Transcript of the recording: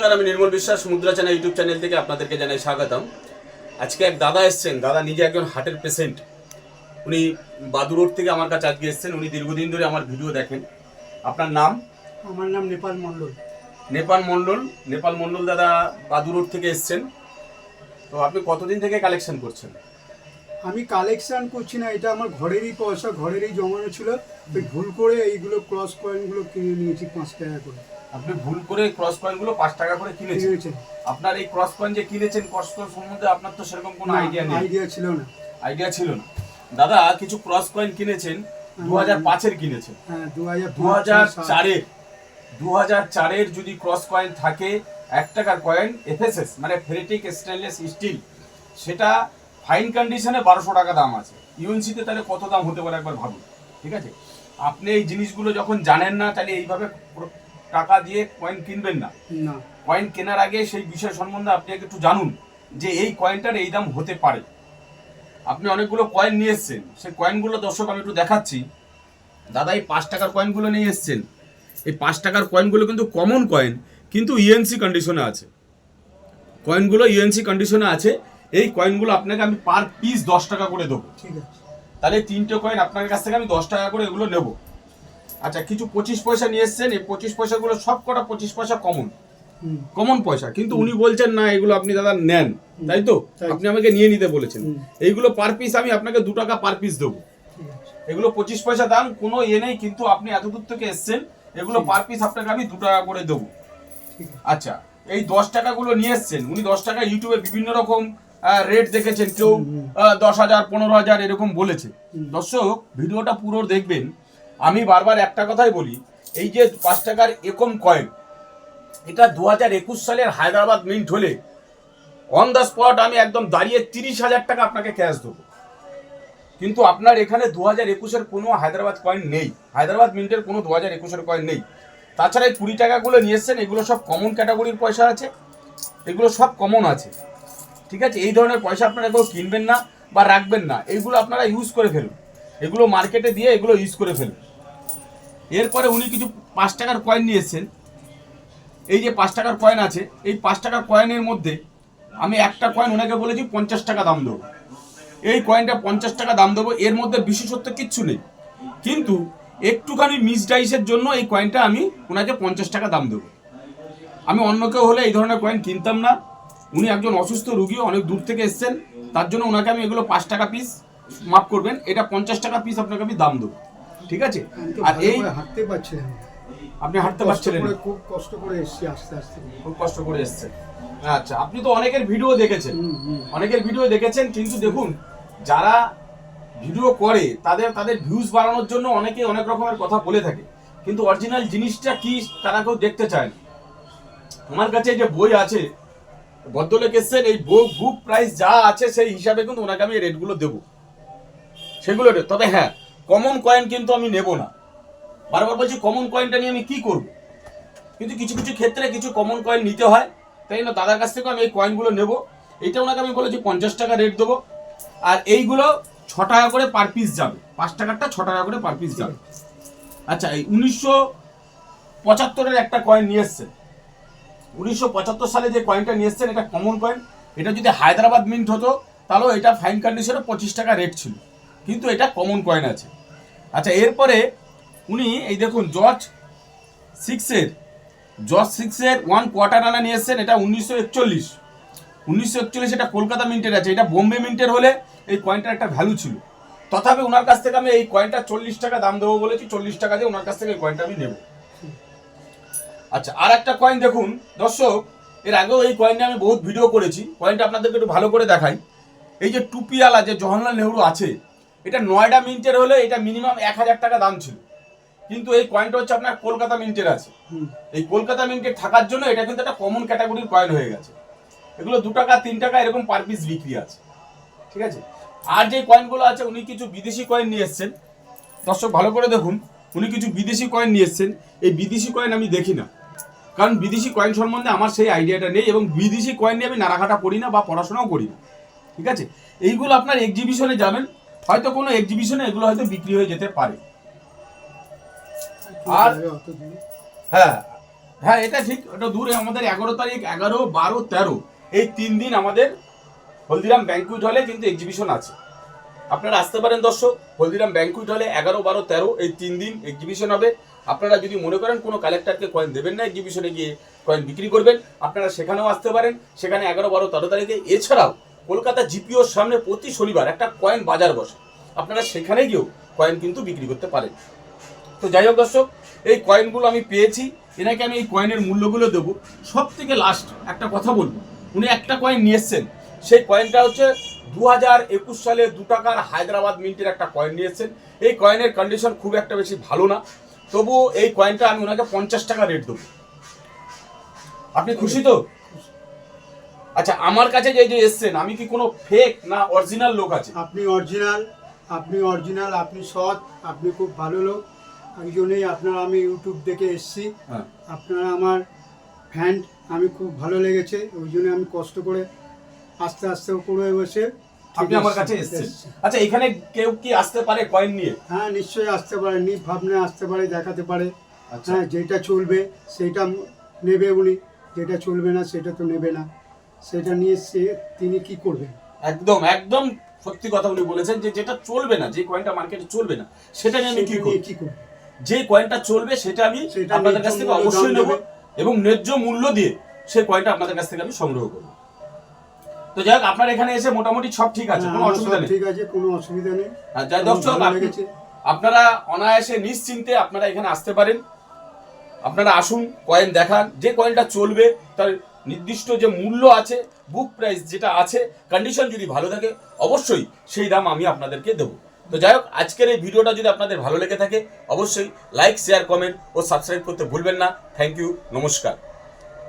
নমস্কার আমি নির্মল বিশ্বাস মুদ্রা চ্যানেল ইউটিউব চ্যানেল থেকে আপনাদেরকে জানাই স্বাগতম। আজকে এক দাদা এসছেন দাদা নিজে একজন হার্টের পেশেন্ট। উনি বাদু রোড থেকে আমার কাছে আজকে এসছেন উনি দীর্ঘদিন ধরে আমার ভিডিও দেখেন। আপনার নাম? আমার নাম নেপাল মণ্ডল। নেপাল মণ্ডল নেপাল মণ্ডল দাদা বাদু রোড থেকে এসছেন। তো আপনি কতদিন থেকে কালেকশন করছেন? আমি কালেকশন করছি না এটা আমার ঘরেরই পয়সা ঘরেরই জমানো ছিল। ভুল করে এইগুলো ক্রস পয়েন্টগুলো কিনে নিয়েছি পাঁচ টাকা করে। আপনি ভুল করে ক্রস পয়েন্টগুলো পাঁচ টাকা করে কিনেছেন। আপনার এই ক্রস পয়েন্ট যে কিনেছেন ক্রস পয়েন্ট সম্বন্ধে আপনার তো সেরকম কোনো আইডিয়া নেই। আইডিয়া ছিল না। আইডিয়া ছিল না। দাদা কিছু ক্রস কয়েন কিনেছেন দু হাজার পাঁচের কিনেছেন। হ্যাঁ দু হাজার চারের দু হাজার চারের যদি ক্রস কয়েন থাকে এক টাকার কয়েন এফএসএস মানে ফেরেটিক স্টেনলেস স্টিল সেটা ফাইন কন্ডিশনে বারোশো টাকা দাম আছে। ইউএনসিতে তাহলে কত দাম হতে পারে একবার ভাবুন ঠিক আছে? আপনি এই জিনিসগুলো যখন জানেন না তাহলে এইভাবে টাকা দিয়ে কয়েন কিনবেন না। না। কয়েন কেনার আগে সেই বিষয় সম্বন্ধে আপনি একটু জানুন যে এই কয়েনটার এই দাম হতে পারে। আপনি অনেকগুলো কয়েন নিয়ে এসছেন। সেই কয়েনগুলো দর্শক আমি একটু দেখাচ্ছি। দাদা এই পাঁচ টাকার কয়েনগুলো নিয়ে এসছেন। এই পাঁচ টাকার কয়েনগুলো কিন্তু কমন কয়েন কিন্তু ইএনসি কন্ডিশনে আছে। কয়েনগুলো ইএনসি কন্ডিশনে আছে। এই কয়েনগুলো আপনাকে আমি পার পিস দশ টাকা করে দেবো। ঠিক আছে। তাহলে তিনটে কয়েন আপনার কাছ থেকে আমি দশ টাকা করে এগুলো নেব। আচ্ছা কিছু পঁচিশ পয়সা নিয়ে এসছেন এই পঁচিশ পয়সাগুলো সব কটা পঁচিশ পয়সা কমন কমন পয়সা। কিন্তু উনি বলছেন না এগুলো আপনি দাদা নেন। তাই তো? আপনি আমাকে নিয়ে নিতে বলেছেন। এইগুলো পার পিস আমি আপনাকে দু টাকা পার পিস দেবো। এগুলো পঁচিশ পয়সা দাম কোনো ইয়ে নেই কিন্তু আপনি এত দূর থেকে এসছেন এগুলো পার পিস আপনাকে আমি দু টাকা করে দেবো। আচ্ছা এই দশ টাকাগুলো নিয়ে এসছেন উনি দশ টাকা ইউটিউবে বিভিন্ন রকম রেট দেখেছেন কেউ দশ হাজার পনেরো হাজার এরকম বলেছে। দর্শক ভিডিওটা পুরো দেখবেন। আমি বারবার একটা কথাই বলি এই যে পাঁচ টাকার একম কয়েন এটা দু হাজার একুশ সালের হায়দ্রাবাদ মিন্ট হলে অন দ্য স্পট আমি একদম দাঁড়িয়ে তিরিশ হাজার টাকা আপনাকে ক্যাশ দেবো। কিন্তু আপনার এখানে দু হাজার একুশের কোনো হায়দ্রাবাদ কয়েন নেই। হায়দ্রাবাদ মিন্টের কোনো দু হাজার একুশের কয়েন নেই। তাছাড়া এই কুড়ি টাকাগুলো নিয়ে এসছেন এগুলো সব কমন ক্যাটাগরির পয়সা আছে এগুলো সব কমন আছে। ঠিক আছে? এই ধরনের পয়সা আপনারা কেউ কিনবেন না বা রাখবেন না। এইগুলো আপনারা ইউজ করে ফেলুন। এগুলো মার্কেটে দিয়ে এগুলো ইউজ করে ফেলুন। এরপরে উনি কিছু পাঁচ টাকার কয়েন নিয়ে এসছেন এই যে পাঁচ টাকার কয়েন আছে, এই পাঁচ টাকার কয়েনের মধ্যে আমি একটা কয়েন ওনাকে বলেছি, পঞ্চাশ টাকা দাম দেবো। এই কয়েনটা পঞ্চাশ টাকা দাম দেবো, এর মধ্যে বিশেষত্ব কিচ্ছু নেই। কিন্তু একটুখানি মিসডাইসের জন্য এই কয়েনটা আমি ওনাকে পঞ্চাশ টাকা দাম দেবো। আমি অন্য কেউ হলে এই ধরনের কয়েন কিনতাম না। উনি একজন অসুস্থ রুগী অনেক দূর থেকে এসেছেন। তার জন্য ওনাকে আমি এগুলো পাঁচ টাকা পিস মাফ করবেন এটা পঞ্চাশ টাকা পিস আপনাকে আমি দাম দেবো। ঠিক আছে? আর এই হাঁটতে পারছিলাম না। আপনি হাঁটতে পারছিলেন খুব কষ্ট করে এসেছি আস্তে আস্তে। খুব কষ্ট করে এসেছেন। আচ্ছা আপনি তো অনেকের ভিডিও দেখেছেন। অনেকের ভিডিও দেখেছেন কিন্তু দেখুন যারা ভিডিও করে তাদের তাদের ভিউজ বাড়ানোর জন্য অনেকে অনেক রকমের কথা বলে থাকে। কিন্তু অরিজিনাল জিনিসটা কি তারা কেউ দেখতে চায় না। আমার কাছে যে বই আছে ভদ্রলোক এসছেন, এই বুক প্রাইস যা আছে সেই হিসাবে কিন্তু ওনাকে আমি রেটগুলো দেবো। সেগুলো তবে হ্যাঁ কমন কয়েন কিন্তু আমি নেব না। বারবার বলছি কমন কয়েনটা নিয়ে আমি কি করব? কিন্তু কিছু কিছু ক্ষেত্রে কিছু কমন কয়েন নিতে হয়, তাই না দাদার কাছ থেকে আমি এই কয়েনগুলো নেব। এইটা ওনাকে আমি বলেছি পঞ্চাশ টাকা রেট দেবো। আর এইগুলো ছ টাকা করে পার পিস যাবে। পাঁচ টাকারটা ছ টাকা করে পার পিস যাবে। আচ্ছা এই উনিশশো পঁচাত্তরের একটা কয়েন নিয়ে এসছে উনিশশো পঁচাত্তর সালে যে কয়েনটা নিয়ে এসছেন, এটা কমন কয়েন এটা যদি হায়দ্রাবাদ মিন্ট হতো, তাহলেও এটা ফাইন কন্ডিশনে পঁচিশ টাকা রেট ছিল। কিন্তু এটা কমন কয়েন আছে। আচ্ছা এরপরে উনি, এই দেখুন, জর্জ সিক্সের জর্জ সিক্সের ওয়ান কোয়ার্টার আনা নিয়ে এসছেন, এটা উনিশশো একচল্লিশ। উনিশশো একচল্লিশ এটা কলকাতা মিন্টের আছে। এটা বোম্বে মিন্টের হলে এই কয়েনটার একটা ভ্যালু ছিল। তথাপি ওনার কাছ থেকে আমি এই কয়েনটা চল্লিশ টাকা দাম দেবো বলেছি, চল্লিশ টাকা দিয়ে ওনার কাছ থেকে এই কয়েনটা আমি নেব। আচ্ছা আর একটা কয়েন দেখুন। দর্শক এর আগেও এই কয়েন নিয়ে আমি বহুত ভিডিও করেছি। কয়েনটা আপনাদেরকে একটু ভালো করে দেখাই। এই যে টুপিওয়ালা যে জওহরলাল নেহরু আছে এটা নয়ডা মিন্টের হলে এটা মিনিমাম এক হাজার টাকা দাম ছিল। কিন্তু এই কয়েনটা হচ্ছে আপনার কলকাতা মিন্টের আছে। এই কলকাতা মিন্টের থাকার জন্য এটা কিন্তু একটা কমন ক্যাটাগরির কয়েন হয়ে গেছে। এগুলো দু টাকা তিন টাকা এরকম পার পিস বিক্রি আছে। ঠিক আছে? আর যে কয়েনগুলো আছে উনি কিছু বিদেশি কয়েন নিয়ে এসছেন। দর্শক ভালো করে দেখুন। উনি কিছু বিদেশি কয়েন নিয়ে এসছেন। এই বিদেশি কয়েন আমি দেখি না। কারণ বিদেশি কয়েন সম্বন্ধে আমার সেই আইডিয়াটা নেই এবং বিদেশি কয়েন নিয়ে আমি নাড়াঘাটা করি না বা পড়াশোনাও করি না। ঠিক আছে? এইগুলো আপনার এক্সিবিশনে যাবেন, হয়তো কোনো এক্সিবিশনে এগুলো হয়তো বিক্রি হয়ে যেতে পারে। আর-। হ্যাঁ হ্যাঁ এটা ঠিক, ওটা দূরে আমাদের এগারো তারিখ, এগারো, বারো, তেরো। এই তিন দিন আমাদের হলদিরাম ব্যাঙ্কুইট হলে কিন্তু এক্সিবিশন আছে। আপনারা আসতে পারেন দর্শক, হলদিরাম ব্যাঙ্কুইট হলে এগারো, বারো, তেরো, এই তিন দিন এক্সিবিশন হবে। আপনারা যদি মনে করেন কোনো কালেক্টরকে কয়েন দেবেন না এক্সিবিশনে গিয়ে কয়েন বিক্রি করবেন, আপনারা সেখানেও আসতে পারেন। সেখানে এগারো বারো তেরো তারিখে। এছাড়াও কলকাতা জিপিওর সামনে প্রতি শনিবার একটা কয়েন বাজার বসে। আপনারা সেখানে গিয়েও কয়েন কিন্তু বিক্রি করতে পারেন। তো যাই হোক দর্শক, এই কয়েনগুলো আমি পেয়েছি। এনাকে আমি এই কয়েনের মূল্যগুলো দেবো। সব থেকে লাস্ট একটা কথা বলব। উনি একটা কয়েন নিয়ে এসছেন। সেই কয়েনটা হচ্ছে দু হাজার একুশ সালে দু টাকার হায়দ্রাবাদ মিন্টের একটা কয়েন নিয়ে এসছেন। এই কয়েনের কন্ডিশন খুব একটা বেশি ভালো না। তবুও এই কয়েনটা আমি ওনাকে পঞ্চাশ টাকা রেট দেবো। আপনি খুশি তো? আচ্ছা আমার কাছে যে যে এসছেন আমি কি কোনো ফেক না অরিজিনাল লোক আছে? আপনি অরিজিনাল আপনি অরিজিনাল আপনি সৎ আপনি খুব ভালো লোক। এই জন্যই আপনার আমি ইউটিউব দেখে এসেছি। হ্যাঁ। আপনারা আমার ফ্যান আমি খুব ভালো লেগেছে। ওই জন্য আমি কষ্ট করে আস্তে আস্তে করে বসে আপনি আমার কাছে এসছেন। আচ্ছা এখানে কেউ কি আসতে পারে কয়েন নিয়ে? হ্যাঁ নিশ্চয়ই আসতে পারে নি ভাবনা আসতে পারে দেখাতে পারে। আচ্ছা। হ্যাঁ যেটা চলবে সেটা নেবে উনি। যেটা চলবে না সেটা তো নেবে না। সেটা নিয়ে সে তিনি কি করবেন? একদম একদম সত্যি কথা উনি বলেছেন যে যেটা চলবে না যে কয়েনটা মার্কেটে চলবে না সেটা নিয়ে আমি কি করব? যে কয়েনটা চলবে সেটা আমি সেটা আপনাদের কাছ থেকে অবশ্যই নেব এবং ন্যায্য মূল্য দিয়ে সেই কয়েনটা আপনাদের কাছ থেকে আমি সংগ্রহ করব। তো যাই হোক আপনার এখানে এসে মোটামুটি সব ঠিক আছে হ্যাঁ, কোনো অসুবিধা নেই। ঠিক আছে কোনো অসুবিধা নেই। যাই দর্শক। আপনারা অনায়াসে নিশ্চিন্তে আপনারা এখানে আসতে পারেন। আপনারা আসুন কয়েন দেখান যে কয়েনটা চলবে তার নির্দিষ্ট যে মূল্য আছে বুক প্রাইস যেটা আছে কন্ডিশন যদি ভালো থাকে অবশ্যই সেই দাম আমি আপনাদেরকে দেবো। তো যাই হোক আজকের এই ভিডিওটা যদি আপনাদের ভালো লেগে থাকে অবশ্যই লাইক শেয়ার কমেন্ট ও সাবস্ক্রাইব করতে ভুলবেন না। থ্যাংক ইউ নমস্কার।